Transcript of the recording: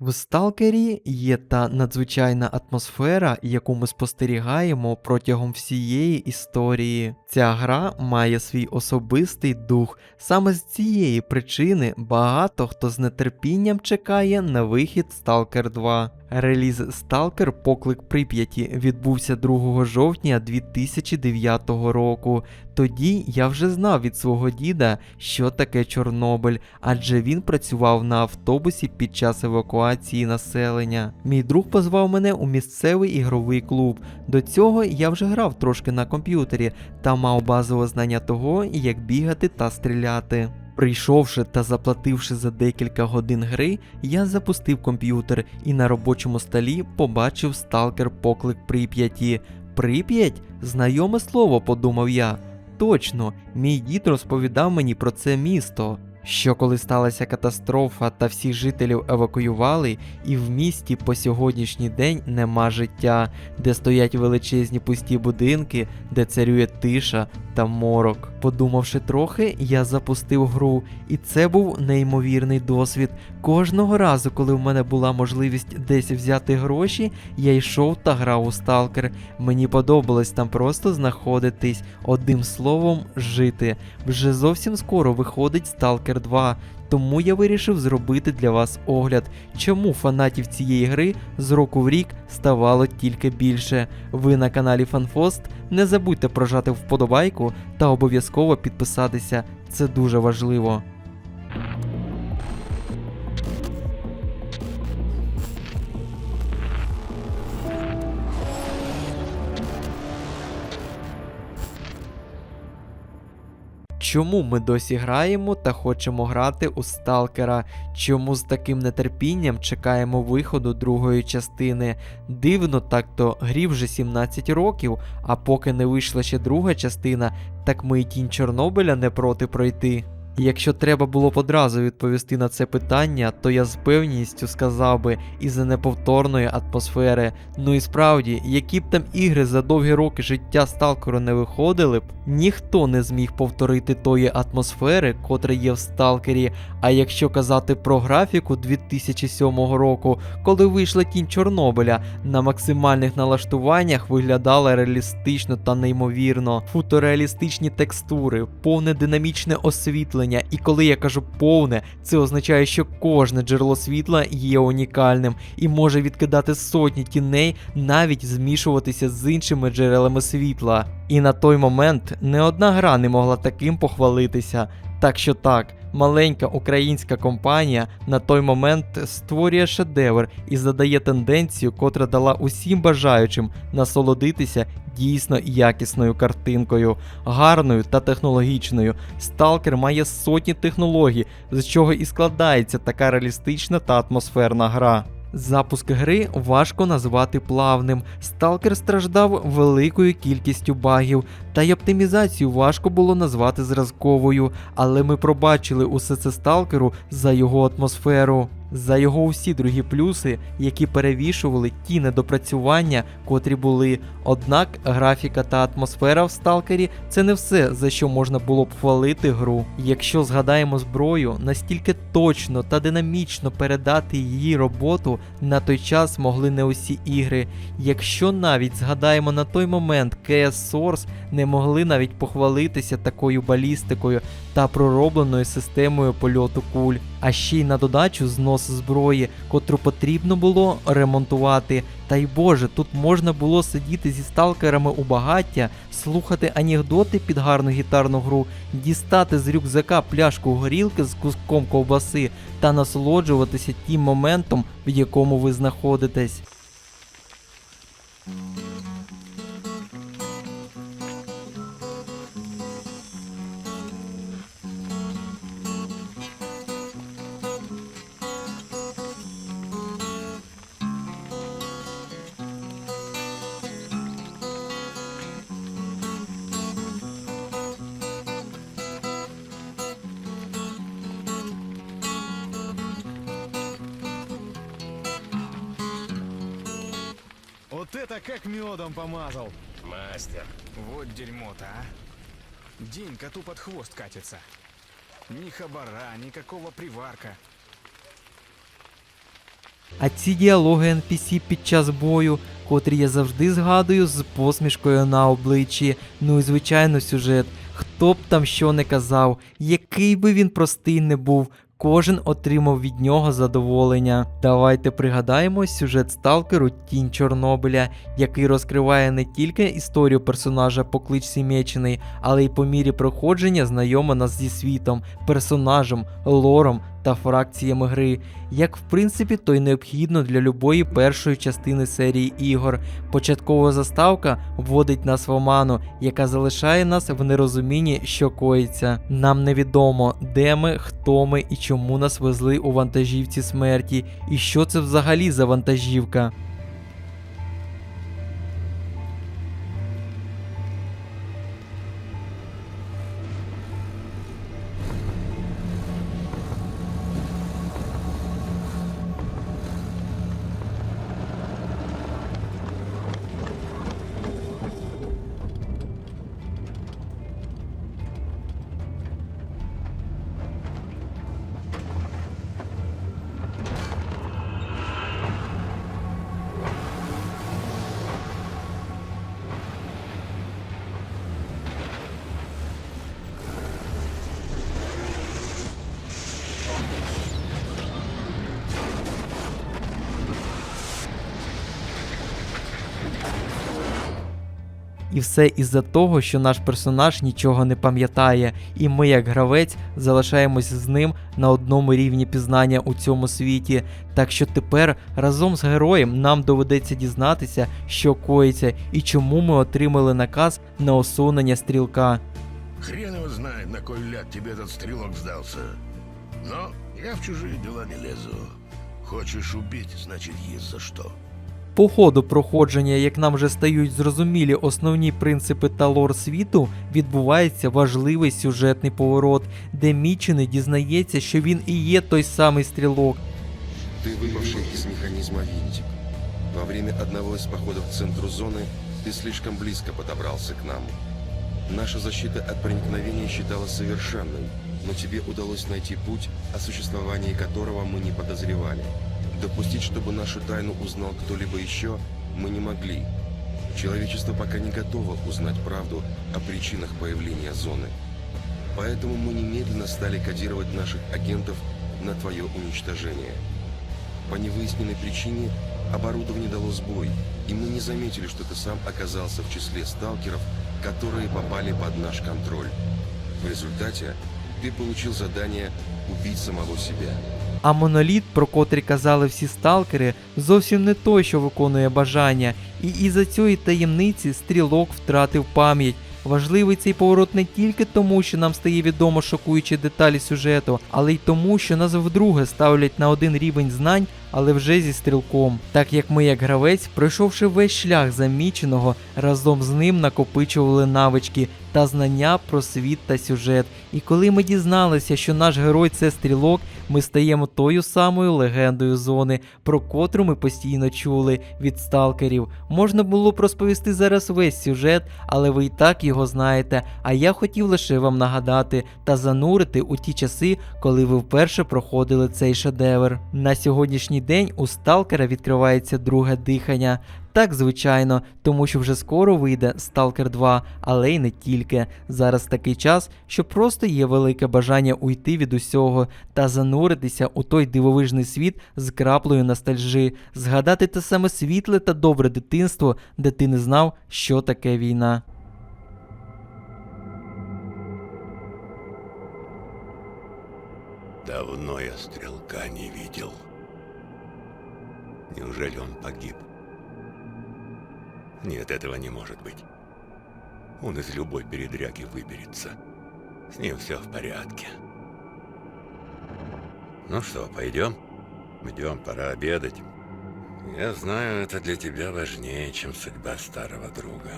В Сталкері є та надзвичайна атмосфера, яку ми спостерігаємо протягом всієї історії. Ця гра має свій особистий дух. Саме з цієї причини багато хто з нетерпінням чекає на вихід Stalker 2. Реліз Stalker Поклик Прип'яті відбувся 2 жовтня 2009 року. Тоді я вже знав від свого діда, що таке Чорнобиль, адже він працював на автобусі під час евакуації населення. Мій друг позвав мене у місцевий ігровий клуб. До цього я вже грав трошки на комп'ютері та мав базове знання того, як бігати та стріляти. Прийшовши та заплативши за декілька годин гри, я запустив комп'ютер і на робочому столі побачив сталкер поклик Прип'яті. Прип'ять? Знайоме слово, подумав я. Точно, мій дід розповідав мені про це місто. Що коли сталася катастрофа та всіх жителів евакуювали, і в місті по сьогоднішній день нема життя, де стоять величезні пусті будинки, де царює тиша та морок. Подумавши трохи, я запустив гру, і це був неймовірний досвід. Кожного разу, коли в мене була можливість десь взяти гроші, я йшов та грав у сталкер. Мені подобалось там просто знаходитись, одним словом, жити. Вже зовсім скоро виходить Stalker 2, тому я вирішив зробити для вас огляд, чому фанатів цієї гри з року в рік ставало тільки більше. Ви на каналі FanFost, не забудьте прожати вподобайку та обов'язково підписатися. Це дуже важливо. Чому ми досі граємо та хочемо грати у Сталкера? Чому з таким нетерпінням чекаємо виходу другої частини? Дивно так то грі вже 17 років, а поки не вийшла ще друга частина, так ми й тінь Чорнобиля не проти пройти. Якщо треба було б одразу відповісти на це питання, то я з певністю сказав би із-за неповторної атмосфери. Ну і справді, які б там ігри за довгі роки життя сталкеру не виходили б, ніхто не зміг повторити тої атмосфери, котра є в сталкері. А якщо казати про графіку 2007 року, коли вийшла тінь Чорнобиля, на максимальних налаштуваннях виглядала реалістично та неймовірно, фотореалістичні текстури, повне динамічне освітлення. І коли я кажу повне, це означає, що кожне джерело світла є унікальним і може відкидати сотні тіней, навіть змішуватися з іншими джерелами світла. І на той момент не одна гра не могла таким похвалитися. Так що так, маленька українська компанія на той момент створює шедевр і задає тенденцію, котра дала усім бажаючим насолодитися дійсно якісною картинкою, гарною та технологічною. Сталкер має сотні технологій, з чого і складається така реалістична та атмосферна гра. Запуск гри важко назвати плавним. Сталкер страждав великою кількістю багів, та й оптимізацію важко було назвати зразковою, але ми пробачили усе це сталкеру за його атмосферу. За його усі другі плюси, які перевішували ті недопрацювання, котрі були. Однак графіка та атмосфера в сталкері це не все, за що можна було б хвалити гру. Якщо згадаємо зброю, настільки точно та динамічно передати її роботу на той час могли не усі ігри. Якщо навіть згадаємо на той момент CS Source не могли навіть похвалитися такою балістикою та проробленою системою польоту куль, а ще й на додачу знос зброї, котру потрібно було ремонтувати. Та й Боже, тут можна було сидіти зі сталкерами у багаття, слухати анекдоти під гарну гітарну гру, дістати з рюкзака пляшку горілки з куском ковбаси та насолоджуватися тим моментом, в якому ви знаходитесь. Это как медом помазал. Мастер. Вот дерьмо-то, а. День коту под хвост катится. Ни хабара, никакого приварка. А ці діалоги NPC під час бою, котрі я завжди згадую з посмішкою на обличчі. Ну і звичайно, сюжет. Хто б там що не казав, який би він простий не був, кожен отримав від нього задоволення. Давайте пригадаємо сюжет сталкеру Тінь Чорнобиля, який розкриває не тільки історію персонажа по кличці Мечений, але й по мірі проходження знайома нас зі світом, персонажем, лором та фракціями гри, як в принципі то й необхідно для любої першої частини серії ігор. Початкова заставка вводить нас в оману, яка залишає нас в нерозумінні, що коїться. Нам невідомо, де ми, хто ми і чому нас везли у вантажівці смерті, і що це взагалі за вантажівка. І все із-за того, що наш персонаж нічого не пам'ятає, і ми, як гравець, залишаємось з ним на одному рівні пізнання у цьому світі. Так що тепер разом з героєм нам доведеться дізнатися, що коїться і чому ми отримали наказ на усунення стрілка. Хрен его знает, на кой ляд тебе этот стрелок сдался. Но я в чужие дела не лезу. Хочешь убить, значит есть за что. По ходу проходження, як нам вже стають зрозумілі основні принципи та лор світу, відбувається важливий сюжетний поворот, де Мічений дізнається, що він і є той самий стрілок. Ты выпавший из механизма винтик. Во время одного из походов к центру зоны ты слишком близко подобрался к нам. Наша защита от проникновения считалась совершенной, но тебе удалось найти путь, о существовании которого мы не подозревали. Допустить, чтобы нашу тайну узнал кто-либо еще, мы не могли. Человечество пока не готово узнать правду о причинах появления зоны. Поэтому мы немедленно стали кодировать наших агентов на твое уничтожение. По невыясненной причине оборудование дало сбой, и мы не заметили, что ты сам оказался в числе сталкеров, которые попали под наш контроль. В результате ты получил задание убить самого себя. А моноліт, про котрий казали всі сталкери, зовсім не той, що виконує бажання, і із-за цієї таємниці стрілок втратив пам'ять. Важливий цей поворот не тільки тому, що нам стає відомо шокуючі деталі сюжету, але й тому, що нас вдруге ставлять на один рівень знань, але вже зі стрілком. Так як ми, як гравець, пройшовши весь шлях заміченого, разом з ним накопичували навички та знання про світ та сюжет. І коли ми дізналися, що наш герой це стрілок, ми стаємо тою самою легендою зони, про котру ми постійно чули від сталкерів. Можна було б розповісти зараз весь сюжет, але ви і так його знаєте. А я хотів лише вам нагадати та занурити у ті часи, коли ви вперше проходили цей шедевр. На сьогоднішній день у сталкера відкривається друге дихання. Так, звичайно, тому що вже скоро вийде Stalker 2, але й не тільки. Зараз такий час, що просто є велике бажання уйти від усього та зануритися у той дивовижний світ з краплею ностальжі, згадати те саме світле та добре дитинство, де ти не знав, що таке війна. Давно я стрелка не видел. Неужели он погиб? Нет, этого не может быть. Он из любой передряги выберется. С ним все в порядке. Ну что, пойдем? Идем, пора обедать. Я знаю, это для тебя важнее, чем судьба старого друга.